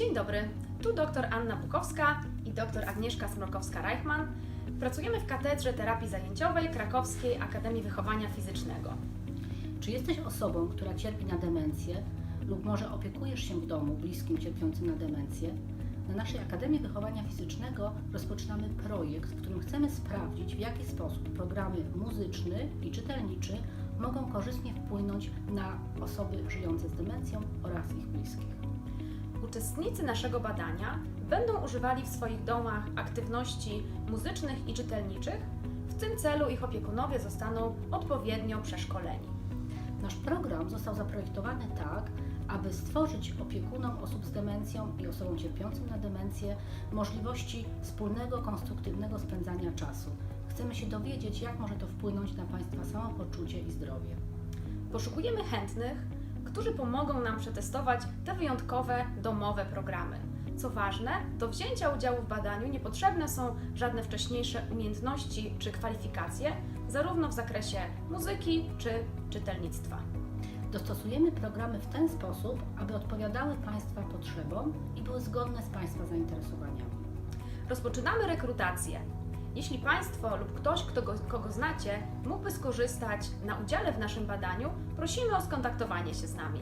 Dzień dobry, tu dr Anna Bukowska i dr Agnieszka Smrokowska-Reichman. Pracujemy w Katedrze Terapii Zajęciowej Krakowskiej Akademii Wychowania Fizycznego. Czy jesteś osobą, która cierpi na demencję lub może opiekujesz się w domu bliskim cierpiącym na demencję? Na naszej Akademii Wychowania Fizycznego rozpoczynamy projekt, w którym chcemy sprawdzić, w jaki sposób programy muzyczny i czytelniczy mogą korzystnie wpłynąć na osoby żyjące z demencją oraz ich bliskich. Uczestnicy naszego badania będą używali w swoich domach aktywności muzycznych i czytelniczych. W tym celu ich opiekunowie zostaną odpowiednio przeszkoleni. Nasz program został zaprojektowany tak, aby stworzyć opiekunom osób z demencją i osobom cierpiącym na demencję możliwości wspólnego, konstruktywnego spędzania czasu. Chcemy się dowiedzieć, jak może to wpłynąć na Państwa samopoczucie i zdrowie. Poszukujemy chętnych, którzy pomogą nam przetestować te wyjątkowe domowe programy. Co ważne, do wzięcia udziału w badaniu niepotrzebne są żadne wcześniejsze umiejętności czy kwalifikacje, zarówno w zakresie muzyki czy czytelnictwa. Dostosujemy programy w ten sposób, aby odpowiadały Państwa potrzebom i były zgodne z Państwa zainteresowaniami. Rozpoczynamy rekrutację. Jeśli Państwo lub ktoś, kto go, kogo znacie, mógłby skorzystać na udziale w naszym badaniu, prosimy o skontaktowanie się z nami.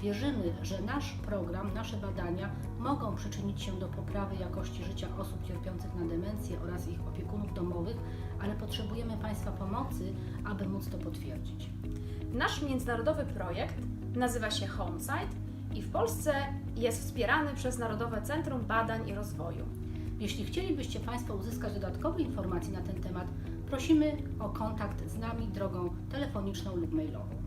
Wierzymy, że nasz program, nasze badania mogą przyczynić się do poprawy jakości życia osób cierpiących na demencję oraz ich opiekunów domowych, ale potrzebujemy Państwa pomocy, aby móc to potwierdzić. Nasz międzynarodowy projekt nazywa się HomeSite i w Polsce jest wspierany przez Narodowe Centrum Badań i Rozwoju. Jeśli chcielibyście Państwo uzyskać dodatkowe informacje na ten temat, prosimy o kontakt z nami drogą telefoniczną lub mailową.